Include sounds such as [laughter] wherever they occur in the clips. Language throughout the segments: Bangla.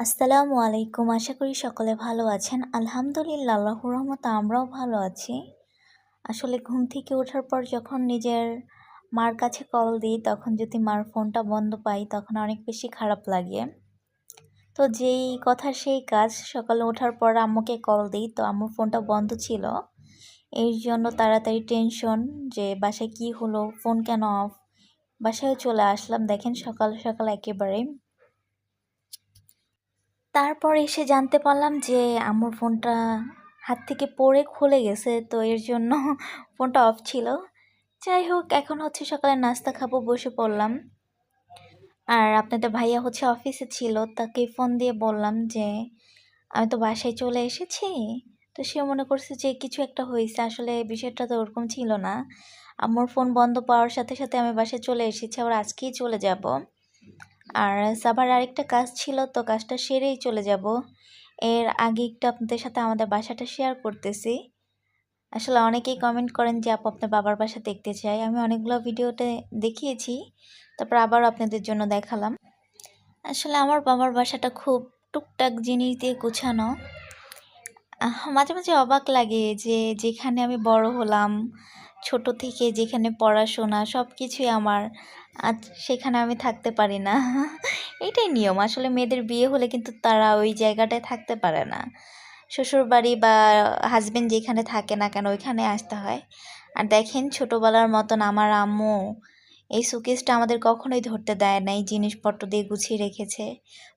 আসসালামু আলাইকুম। আশা করি সকলে ভালো আছেন। আলহামদুলিল্লাহ, আল্লাহর রহমতে আমরাও ভালো আছি। আসলে ঘুম থেকে ওঠার পর যখন নিজের মার কাছে কল দিই, তখন যদি মার ফোনটা বন্ধ পাই, তখন অনেক বেশি খারাপ লাগে। তো যেই কথা সেই কাজ, সকালে ওঠার পর আম্মুকে কল দিই, তো আম্মুর ফোনটা বন্ধ ছিল। এর জন্য তাড়াতাড়ি টেনশন যে বাসায় কি হলো ফোন কেন অফ বাসায় চলে আসলাম। দেখেন সকাল সকাল একেবারে। তারপর এসে জানতে পারলাম যে আমার ফোনটা হাত থেকে পড়ে খুলে গেছে, তো এর জন্য [laughs] ফোনটা অফ ছিল। যাই হোক, এখন হচ্ছে সকালে নাস্তা খাব বসে পড়লাম। আর আপনাদের ভাইয়া হচ্ছে অফিসে ছিল, তাকে ফোন দিয়ে বললাম যে, আমি তো বাসায় চলে এসেছি। তো সে মনে করছে যে কিছু একটা হয়েছে, আসলে বিষয়টা তো ওরকম ছিল না। আমার ফোন বন্ধ পাওয়ার সাথে সাথে আমি বাসায় চলে এসেছি, আবার আজকেই চলে যাব। আর সাবার আরেকটা কাজ ছিল, তো কাজটা সেরেই চলে যাব। এর আগে একটু আপনাদের সাথে আমাদের বাসাটা শেয়ার করতেছি। আসলে অনেকেই কমেন্ট করেন যে, আপু, আপনার বাবার বাসা দেখতে চাই। আমি অনেকগুলো ভিডিওতে দেখিয়েছি। তারপর আবার আপনাদের জন্য দেখালাম। আসলে আমার বাবার বাসাটা খুব টুকটাক জিনিস দিয়ে গুছানো। মাঝে মাঝে অবাক লাগে যে, যেখানে আমি বড় হলাম, ছোট থেকে যেখানে পড়াশোনা সব কিছুই আমার। আজ সেখানে আমি থাকতে পারি না। এটাই নিয়ম। আসলে মেয়েদের বিয়ে হলে কিন্তু তারা ওই জায়গাটায় থাকতে পারে না। শ্বশুর বাড়ি বা হাজবেন্ড যেখানে থাকে না কেন ওইখানে আসতে হয়। আর দেখেন ছোটোবেলার মতন আমার আম্মু এই সুকেসটা আমাদের কখনোই ধরতে দেয় না, এই জিনিসপত্র দিয়ে গুছিয়ে রেখেছে।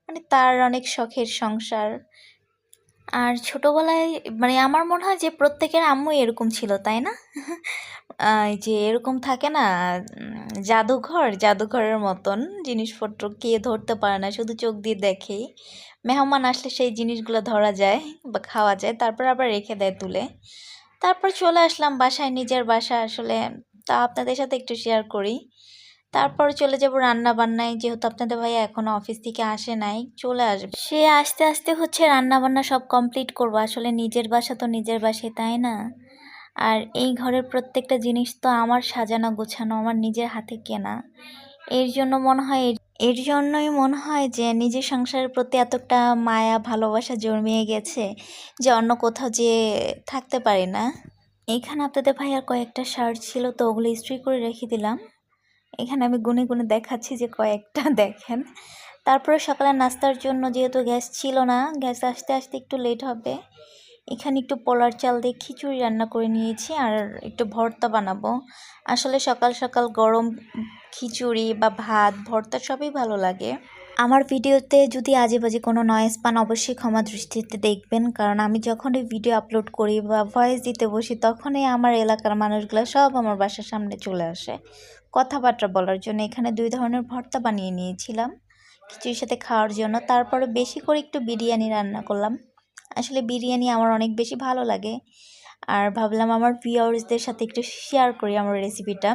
মানে তার অনেক শখের সংসার। আর ছোটোবেলায় মানে আমার মনে হয় যে প্রত্যেকের আম্মু এরকম ছিল, তাই না? যে এরকম থাকে না জাদুঘর, জাদুঘরের মতন জিনিসপত্র কে ধরতে পারে না, শুধু চোখ দিয়ে দেখেই। মেহমান আসলে সেই জিনিসগুলো ধরা যায় বা খাওয়া যায়, তারপর আবার রেখে দেয় তুলে। তারপর চলে আসলাম বাসায়, নিজের বাসা আসলে, তা আপনাদের সাথে একটু শেয়ার করি। তারপর চলে যাব রান্না বান্নায় যেহেতু আপনাদের ভাইয়া এখনও অফিস থেকে আসে নাই, চলে আসবে। সে আস্তে আস্তে হচ্ছে রান্না বান্না সব কমপ্লিট করব, আসলে নিজের বাসা তো নিজের বাসায়, তাই না? আর এই ঘরের প্রত্যেকটা জিনিস তো আমার সাজানো, গোছানো, আমার নিজের হাতে কেনা। এর জন্য মনে হয়, এর জন্যই মনে হয় যে নিজের সংসারের প্রতি এতটা মায়া, ভালোবাসা জন্মিয়ে গেছে যে অন্য কোথাও যে থাকতে পারি না। এখানে আপনাদের ভাইয়ার কয়েকটা শার্ট ছিল, তো ওগুলো ইস্ত্রি করে রেখে দিলাম। এখানে আমি গুনে গুনে দেখাচ্ছি যে কয়েকটা, [laughs] দেখেন। তারপরে সকালে নাস্তার জন্য যেহেতু গ্যাস ছিল না, গ্যাস আসতে আসতে একটু লেট হবে। এখানে একটু পোলার চাল দিয়ে খিচুড়ি রান্না করে নিয়েছি আর একটু ভর্তা বানাবো। আসলে সকাল সকাল গরম খিচুড়ি বা ভাত, ভর্তা সবই ভালো লাগে। আমার ভিডিওতে যদি আজে বাজে কোনো নয়েজ পান, অবশ্যই ক্ষমা দৃষ্টিতে দেখবেন। কারণ আমি যখনই ভিডিও আপলোড করি বা ভয়েস দিতে বসি, তখনই আমার এলাকার মানুষগুলো সব আমার বাসার সামনে চলে আসে। কথাবার্তা বলার জন্য এখানে দুই ধরনের ভর্তা বানিয়ে নিয়েছিলাম। খিচুড়ির সাথে খাওয়ার জন্য, তারপরে বেশি করে একটু বিরিয়ানি রান্না করলাম। আসলে বিরিয়ানি আমার অনেক বেশি ভালো লাগে। আর ভাবলাম আমার ভিউয়ার্সদের সাথে একটু শেয়ার করি আমার রেসিপিটা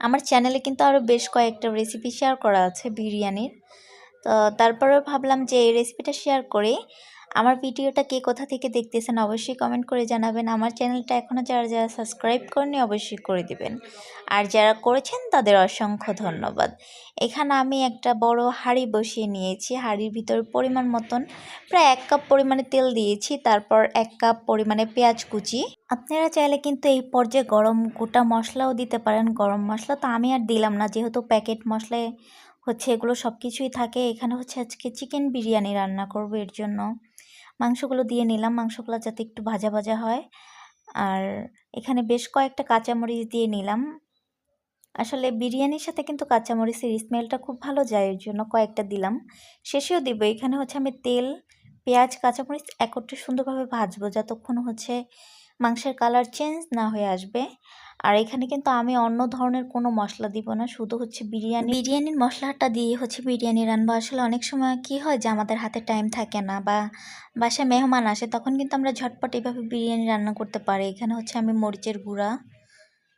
আমার চ্যানেলে কিন্তু আরও বেশ কয়েকটা রেসিপি শেয়ার করা আছে বিরিয়ানির। তো তারপরেও ভাবলাম যে এই রেসিপিটা শেয়ার করি। আমার ভিডিওটা কে কোথা থেকে দেখতেছেন অবশ্যই কমেন্ট করে জানাবেন। আমার চ্যানেলটা এখনও যারা যারা সাবস্ক্রাইব করেনি অবশ্যই করে দিবেন। আর যারা করেছেন তাদের অসংখ্য ধন্যবাদ। এখানে আমি একটা বড় হাঁড়ি বসিয়ে নিয়েছি। হাঁড়ির ভিতর পরিমাণ মতন প্রায় এক কাপ পরিমাণে তেল দিয়েছি। তারপর এক কাপ পরিমাণে পেঁয়াজ কুচি। আপনারা চাইলে কিন্তু এই পর্যায়ে গরম গোটা মশলাও দিতে পারেন। গরম মশলা তো আমি আর দিলাম না। যেহেতু প্যাকেট মশলায় হচ্ছে এগুলো সব কিছুই থাকে, এখানে হচ্ছে আজকে চিকেন বিরিয়ানি রান্না করব এর জন্য। মাংসগুলো দিয়ে নিলাম। মাংসগুলো যাতে একটু ভাজা ভাজা হয়। আর এখানে বেশ কয়েকটা কাঁচামরিচ দিয়ে নিলাম। আসলে বিরিয়ানির সাথে কিন্তু কাঁচামরিচের স্মেলটা খুব ভালো যায়, এর জন্য কয়েকটা দিলাম। শেষেও দিব, এখানে হচ্ছে আমি তেল, পেঁয়াজ, কাঁচামরিচ একত্রে সুন্দরভাবে ভাজবো, যতক্ষণ হচ্ছে মাংসের কালার চেঞ্জ না হয়ে আসবে। আর এখানে কিন্তু আমি অন্য ধরনের কোনো মশলা দিব না, শুধু হচ্ছে বিরিয়ানি। বিরিয়ানির মশলাটা দিয়ে হচ্ছে বিরিয়ানি রান্না আসলে অনেক সময় কি হয় যে আমাদের হাতে টাইম থাকে না বা বাসায় মেহমান আসে, তখন কিন্তু আমরা ঝটপট এভাবে বিরিয়ানি রান্না করতে পারি। এখানে হচ্ছে আমি মরিচের গুঁড়া,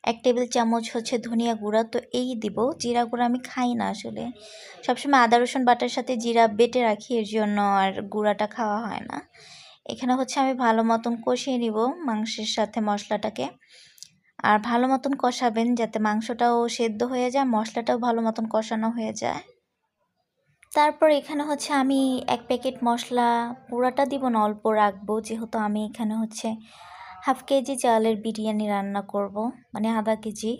এক টেবিল চামচ হচ্ছে ধনিয়া গুঁড়া, তো এই দিব। জিরা গুঁড়া আমি খাই না আসলে। সবসময় আদা, রসুন, বাটার সাথে জিরা বেটে রাখি, এর জন্য আর গুঁড়াটা খাওয়া হয় না। এখানে হচ্ছে আমি ভালো মতন কষিয়ে নিব মাংসের সাথে মশলাটাকে। আর ভালো মতন কষাবেন যাতে মাংসটাও সেদ্ধ হয়ে যায়, মশলাটাও ভালো মতন কষানো হয়ে যায়। তারপর এখানে হচ্ছে আমি এক প্যাকেট মশলা পুরাটা দিব না, অল্প রাখব। যেহেতু আমি এখানে হচ্ছে হাফ কেজি চালের বিরিয়ানি রান্না করব মানে আধা কেজি।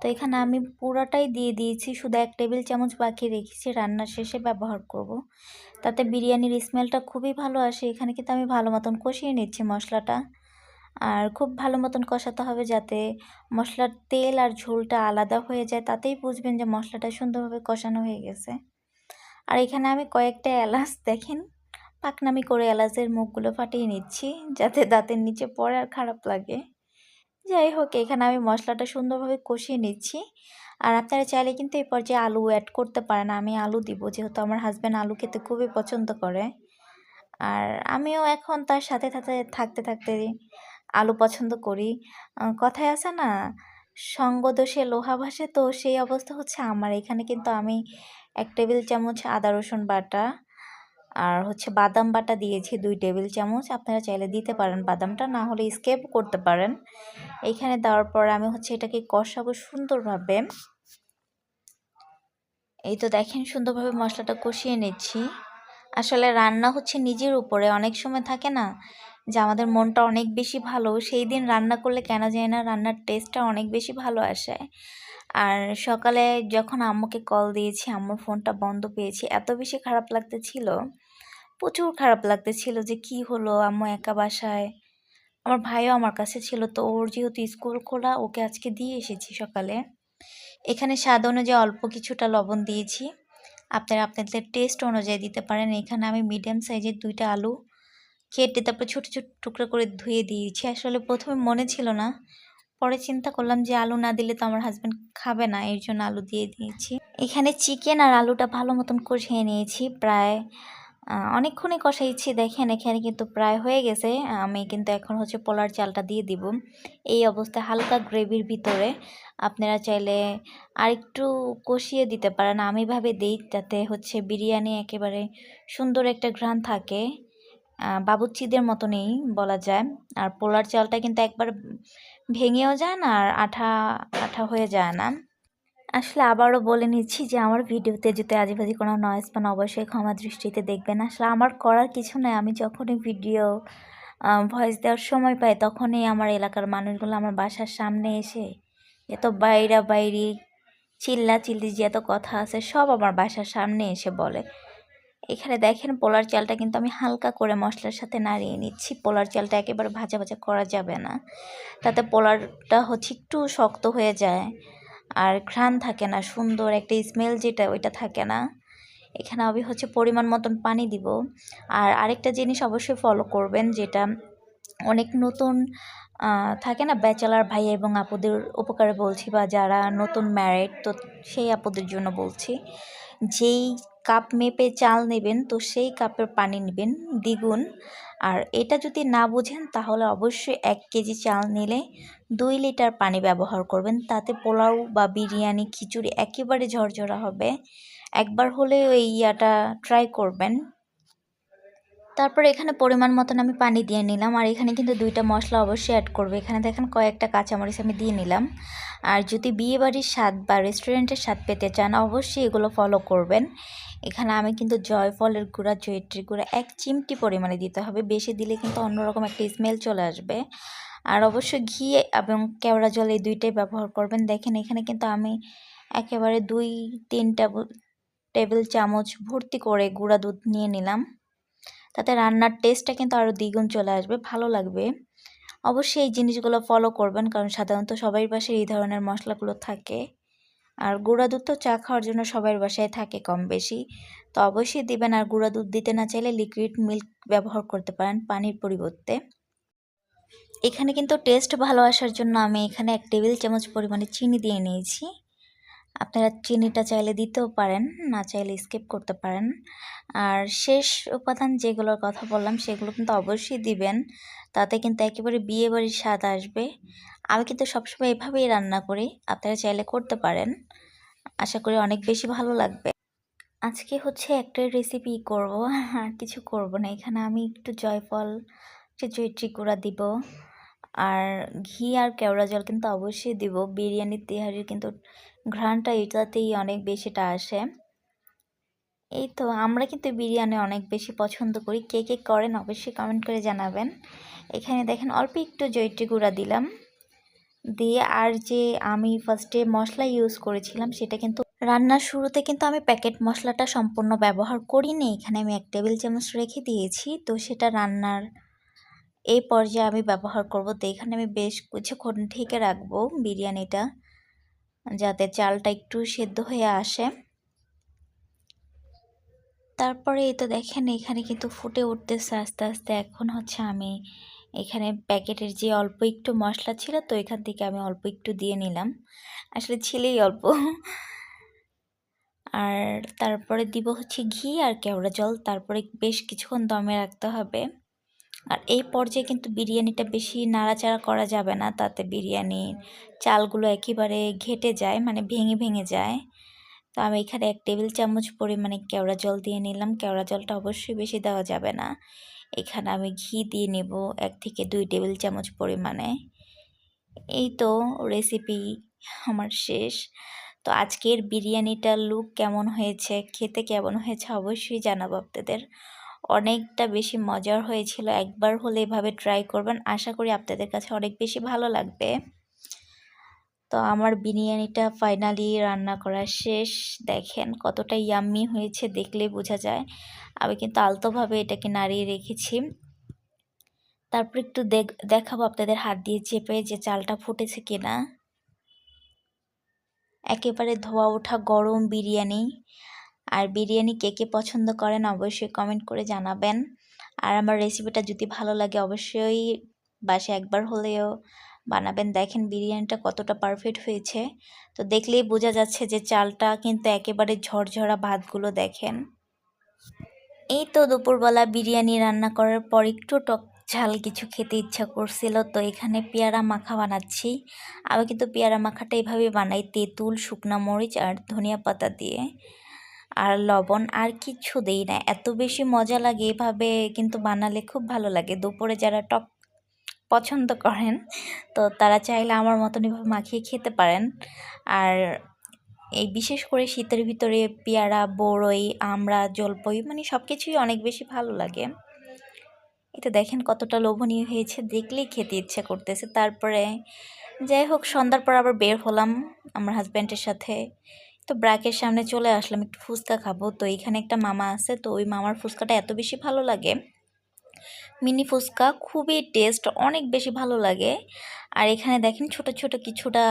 তো এখানে আমি পুরাটাই দিয়ে দিয়েছি, শুধু এক টেবিল চামচ বাকি রেখেছি রান্নার শেষে ব্যবহার করব। তাতে বিরিয়ানির স্মেলটা খুবই ভালো আসে, এখানে কিন্তু আমি ভালো মতন কষিয়ে নিচ্ছি মশলাটা। আর খুব ভালো মতন কষাতে হবে যাতে মশলার তেল আর ঝোলটা আলাদা হয়ে যায়, তাতেই বুঝবেন যে মশলাটা সুন্দরভাবে কষানো হয়ে গেছে। আর এখানে আমি কয়েকটা এলাচ দেখেন, পাকনামি করে এলাচের মুখগুলো ফাটিয়ে নিচ্ছি যাতে দাঁতের নিচে পড়ে আর খারাপ লাগে। যাই হোক, এখানে আমি মশলাটা সুন্দরভাবে কষিয়ে নিচ্ছি। আর আপনারা চাইলে কিন্তু এই পর্যায়ে আলু অ্যাড করতে পারেন, আমি আলু দিব যেহেতু আমার হাজব্যান্ড আলু খেতে খুবই পছন্দ করে। আর আমিও এখন তার সাথে সাথে থাকতে থাকতে আলু পছন্দ করি। কথায় আছে না সঙ্গদোষে লোহা ভাসে তো সেই অবস্থা হচ্ছে আমার। এখানে কিন্তু আমি এক টেবিল চামচ আদা রসুন বাটা আর হচ্ছে বাদাম বাটা দিয়েছি দুই টেবিল চামচ। আপনারা চাইলে দিতে পারেন বাদামটা, না হলে স্কেপ করতে পারেন। এইখানে দেওয়ার পর আমি হচ্ছে এটাকে কষাবো সুন্দরভাবে। এই তো দেখেন সুন্দরভাবে মশলাটা কষিয়ে নিচ্ছি। আসলে রান্না হচ্ছে নিজের উপরে, অনেক সময় থাকে না যে আমাদের মনটা অনেক বেশি ভালো, সেই দিন রান্না করলে কেন যায় না রান্নার টেস্টটা অনেক বেশি ভালো আসে। আর সকালে যখন আম্মুকে কল দিয়েছি, আম্মুর ফোনটা বন্ধ পেয়েছি, এত বেশি খারাপ লাগতেছিল, প্রচুর খারাপ লাগতেছিল যে কি হলো আম্মু একা বাসায়। আমার ভাইও আমার কাছে ছিল, তো ওর যেহেতু স্কুল খোলা, ওকে আজকে দিয়ে এসেছি সকালে। এখানে স্বাদ অনুযায়ী অল্প কিছুটা লবণ দিয়েছি। আপনারা আপনাদের টেস্ট অনুযায়ী দিতে পারেন। এখানে আমি মিডিয়াম সাইজের দুইটা আলু কেটে তারপর ছোটো ছোটো টুকরো করে ধুয়ে দিয়েছি। আসলে প্রথমে মনে ছিল না। পরে চিন্তা করলাম যে আলু না দিলে তো আমার হাজব্যান্ড খাবে না, এর জন্য আলু দিয়ে দিয়েছি। এখানে চিকেন আর আলুটা ভালো মতন কষিয়ে নিয়েছি। প্রায় অনেকক্ষণই কষাইছি। দেখেন, এখানে কিন্তু প্রায় হয়ে গেছে। আমি কিন্তু এখন হচ্ছে পোলার চালটা দিয়ে দিব। এই অবস্থায় হালকা গ্রেভির ভিতরে আপনারা চাইলে আরেকটু কষিয়ে দিতে পারেন। আমি ভাবে দিই, যাতে হচ্ছে বিরিয়ানি একেবারে সুন্দর একটা ঘ্রাণ থাকে। বাবুচ্চিদের মতনই বলা যায়। আর পোলার চালটা কিন্তু একবার ভেঙেও যায় না আর আঠা আঠা হয়ে যায় না। আসলে আবারও বলে নিচ্ছি যে আমার ভিডিওতে যদি আজেবাজি কোনো নয়েস পান অবশ্যই ক্ষমা দৃষ্টিতে দেখবেন। আসলে আমার করার কিছু নয় আমি যখনই ভিডিও ভয়েস দেওয়ার সময় পাই তখনই আমার এলাকার মানুষগুলো আমার বাসার সামনে এসে এত বাইরা বাইরি চিল্লা চিল্লি যে এত কথা আছে সব আমার বাসার সামনে এসে বলে। এখানে দেখেন পোলার চালটা কিন্তু আমি হালকা করে মশলার সাথে নাড়িয়ে নিচ্ছি। পোলার চালটা একেবারে ভাজা ভাজা করা যাবে না। তাতে পোলারটা হচ্ছে একটু শক্ত হয়ে যায় আর ঘ্রাণ থাকে না, সুন্দর একটা স্মেল যেটা, ওইটা থাকে না। এখানে আমি হচ্ছে পরিমাণ মতন পানি দিব। আর আরেকটা জিনিস অবশ্যই ফলো করবেন যেটা অনেক নতুন থাকে না ব্যাচেলার ভাই এবং আপুদের উপকারে বলছি বা যারা নতুন ম্যারিড তো সেই আপুদের জন্য বলছি। যেই কাপ মেপে চাল নেবেন, তো সেই কাপের পানি নেবেন, দ্বিগুণ। আর এটা যদি না বুঝেন, তাহলে অবশ্যই এক কেজি চাল নিলে দুই লিটার পানি ব্যবহার করবেন। তাতে পোলাও বা বিরিয়ানি, খিচুড়ি একেবারে ঝরঝরা হবে। একবার হলেও এই ইয়াটা ট্রাই করবেন। তারপর এখানে পরিমাণ মতন আমি পানি দিয়ে নিলাম। আর এখানে কিন্তু দুইটা মশলা অবশ্যই অ্যাড করবে। এখানে দেখেন কয়েকটা কাঁচামরিচ আমি দিয়ে নিলাম। আর যদি বিয়েবাড়ির স্বাদ বা রেস্টুরেন্টের স্বাদ পেতে চান, অবশ্যই এগুলো ফলো করবেন। এখানে আমি কিন্তু জয়ফলের গুঁড়া, জয়ত্রীর গুঁড়া, এক চিমটি পরিমাণে দিতে হবে। বেশি দিলে কিন্তু অন্যরকম একটা স্মেল চলে আসবে। আর অবশ্যই ঘি এবং কেওড়া জল এই দুইটাই ব্যবহার করবেন। দেখেন এখানে কিন্তু আমি একেবারে দুই, তিন টেবিল চামচ ভর্তি করে গুঁড়া দুধ নিয়ে নিলাম। তাতে রান্নার টেস্টটা কিন্তু আরও দ্বিগুণ চলে আসবে, ভালো লাগবে। অবশ্যই এই জিনিসগুলো ফলো করবেন, কারণ সাধারণত সবাই পাশে এই ধরনের মশলাগুলো থাকে। আর গুঁড়া দুধ তো চা খাওয়ার জন্য সবার বাসায় থাকে কম বেশি। তো অবশ্যই দিবেন, আর গুঁড়া দুধ দিতে না চাইলে লিকুইড মিল্ক ব্যবহার করতে পারেন পানির পরিবর্তে। এখানে কিন্তু টেস্ট ভালো আসার জন্য আমি এখানে এক টেবিল চামচ পরিমাণে চিনি দিয়ে নিয়েছি। আপনারা চিনিটা চাইলে দিতেও পারেন, না চাইলে স্কিপ করতে পারেন। আর শেষ উপাদান যেগুলোর কথা বললাম, সেগুলো কিন্তু অবশ্যই দিবেন। তাতে কিন্তু একেবারে বিয়ে বাড়ির স্বাদ আসবে। আমি কিন্তু সবসময় এভাবেই রান্না করি, আপনারা চাইলে করতে পারেন। আশা করি অনেক বেশি ভালো লাগবে। আজকে হচ্ছে একটাই রেসিপি করব, আর কিছু করব না। এখানে আমি একটু জয়ফল জয়ত্রী গুঁড়া দিব। আর ঘি আর কেওড়া জল কিন্তু অবশ্যই দিব। বিরিয়ানির তেহারির কিন্তু ঘ্রাণটা এটাতেই অনেক বেশিটা আসে। এই তো আমরা কিন্তু বিরিয়ানি অনেক বেশি পছন্দ করি। কে কে করেন অবশ্যই কমেন্ট করে জানাবেন। এখানে দেখেন অল্প একটু জৈত্রী গুঁড়া দিলাম। দিয়ে আর যে আমি ফার্স্টে মশলা ইউজ করেছিলাম সেটা কিন্তু রান্নার শুরুতে কিন্তু আমি প্যাকেট মশলাটা সম্পূর্ণ ব্যবহার করিনি। এখানে আমি এক টেবিল চামচ রেখে দিয়েছি। তো সেটা রান্নার এই পর্যায়ে আমি ব্যবহার করব। তো এখানে আমি বেশ কিছুক্ষণ ঢেকে রাখব বিরিয়ানিটা। যাতে চালটা একটু সেদ্ধ হয়ে আসে। তারপরে এই তো দেখেন এখানে কিন্তু ফুটে উঠতেছে আস্তে আস্তে। এখন হচ্ছে আমি এখানে প্যাকেটের যে অল্প একটু মশলা ছিল তো এখান থেকে আমি অল্প একটু দিয়ে নিলাম। আসলে ছিলেই অল্প। আর তারপরে দিব হচ্ছে ঘি আর কেওড়া জল। তারপরে বেশ কিছুক্ষণ দমে রাখতে হবে। আর এই পর্যায়ে কিন্তু বিরিয়ানিটা বেশি নাড়াচাড়া করা যাবে না। তাতে বিরিয়ানির চালগুলো একেবারে ঘেটে যায় মানে ভেঙে ভেঙে যায়। তো আমি এখানে এক টেবিল চামচ পরিমাণে কেওড়া জল দিয়ে নিলাম। কেওড়া জলটা অবশ্যই বেশি দেওয়া যাবে না। এখানে আমি ঘি দিয়ে নেব এক থেকে দুই টেবিল চামচ পরিমাণে। এই তো রেসিপি আমার শেষ। তো আজকের বিরিয়ানিটার লুক কেমন হয়েছে, খেতে কেমন হয়েছে অবশ্যই জানাব আপনাদের। অনেকটা বেশি মজার হয়েছিল। একবার হলে এভাবে ট্রাই করবেন। আশা করি আপনাদের কাছে অনেক বেশি ভালো লাগবে। তো আমার বিরিয়ানিটা ফাইনালি রান্না করা শেষ। দেখেন কতটা ইয়াম্মি হয়েছে দেখলে বোঝা যায়। আমি কিন্তু আলতোভাবে এটাকে নাড়িয়ে রেখেছি। তারপর একটু দেখাবো আপনাদের হাত দিয়ে চেপে যে চালটা ফুটেছে কিনা। একেবারে ধোয়া ওঠা গরম বিরিয়ানি। আর বিরিয়ানি কে কে পছন্দ করেন অবশ্যই কমেন্ট করে জানাবেন। আর আমার রেসিপিটা যদি ভালো লাগে অবশ্যই বাসে একবার হলেও বানাবেন। দেখেন বিরিয়ানিটা কতটা পারফেক্ট হয়েছে। তো দেখলেই বোঝা যাচ্ছে যে চালটা কিন্তু একেবারে ঝরঝরা ভাতগুলো দেখেন। এই তো দুপুরবেলা বিরিয়ানি রান্না করার পর একটু টক ঝাল কিছু খেতে ইচ্ছা করছিল, তো এখানে পেয়ারা মাখা বানাচ্ছি। আমি কিন্তু পেয়ারা মাখাটা এভাবে বানাই তেঁতুল, শুকনা মরিচ আর ধনিয়া পাতা দিয়ে। আর লবণ আর কিচ্ছু দেই না। এত বেশি মজা লাগে এভাবে কিন্তু বানালে খুব ভালো লাগে। দুপুরে যারা টক পছন্দ করেন, তো তারা চাইলে আমার মতন এভাবে মাখিয়ে খেতে পারেন। আর এই বিশেষ করে শীতের ভিতরে পেয়ারা, বড়ই, আমরা, জলপই মানে সব কিছুই অনেক বেশি ভালো লাগে। এটা দেখেন কতটা লোভনীয় হয়েছে, দেখলেই খেতে ইচ্ছা করতেছে। তারপরে যাই হোক, সন্ধ্যার পর আবার বের হলাম আমার হাজব্যান্ডের সাথে। তো ব্র্যাকের সামনে চলে আসলাম, একটু ফুচকা খাব। তো এখানে একটা মামা আছে, তো ওই মামার ফুচকাটা এত বেশি ভালো লাগে। মিনি ফুচকা খুবই টেস্ট, অনেক বেশি ভালো লাগে। আর এখানে দেখেন ছোট ছোট কিছুটা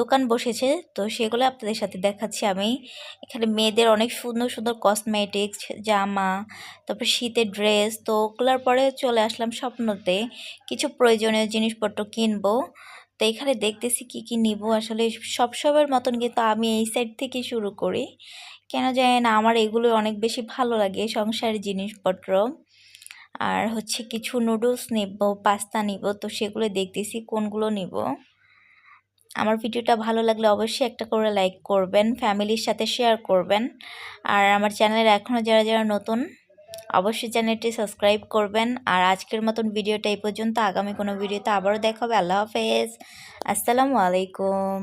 দোকান বসেছে, তো সেগুলো আপনাদের সাথে দেখাচ্ছি আমি। এখানে মেয়েদের অনেক সুন্দর সুন্দর কসমেটিক্স জামা, তারপর শীতের ড্রেস তো ওগুলোর পরে চলে আসলাম স্বপ্নতে। কিছু প্রয়োজনীয় জিনিসপত্র কিনবো। তো এখানে দেখতেছি কি কি নিব? আসলে সব সবের মতন কিন্তু আমি এই সাইড থেকে শুরু করি। কেন জানি না, আমার এগুলো অনেক বেশি ভালো লাগে, সংসারের জিনিসপত্র। আর হচ্ছে কিছু নুডলস নেব পাস্তা নিব, তো সেগুলো দেখতেছি কোনগুলো নিব। আমার ভিডিওটা ভালো লাগলে অবশ্যই একটা করে লাইক করবেন ফ্যামিলির সাথে শেয়ার করবেন। আর আমার চ্যানেলের এখনও যারা যারা নতুন অবশ্যই চ্যানেলটি সাবস্ক্রাইব করবেন। আর আজকের মতন ভিডিওটা এই পর্যন্ত। আগামী কোনো ভিডিওতে আবারও দেখা হবে আল্লাহ হাফেজ। আসসালামু আলাইকুম।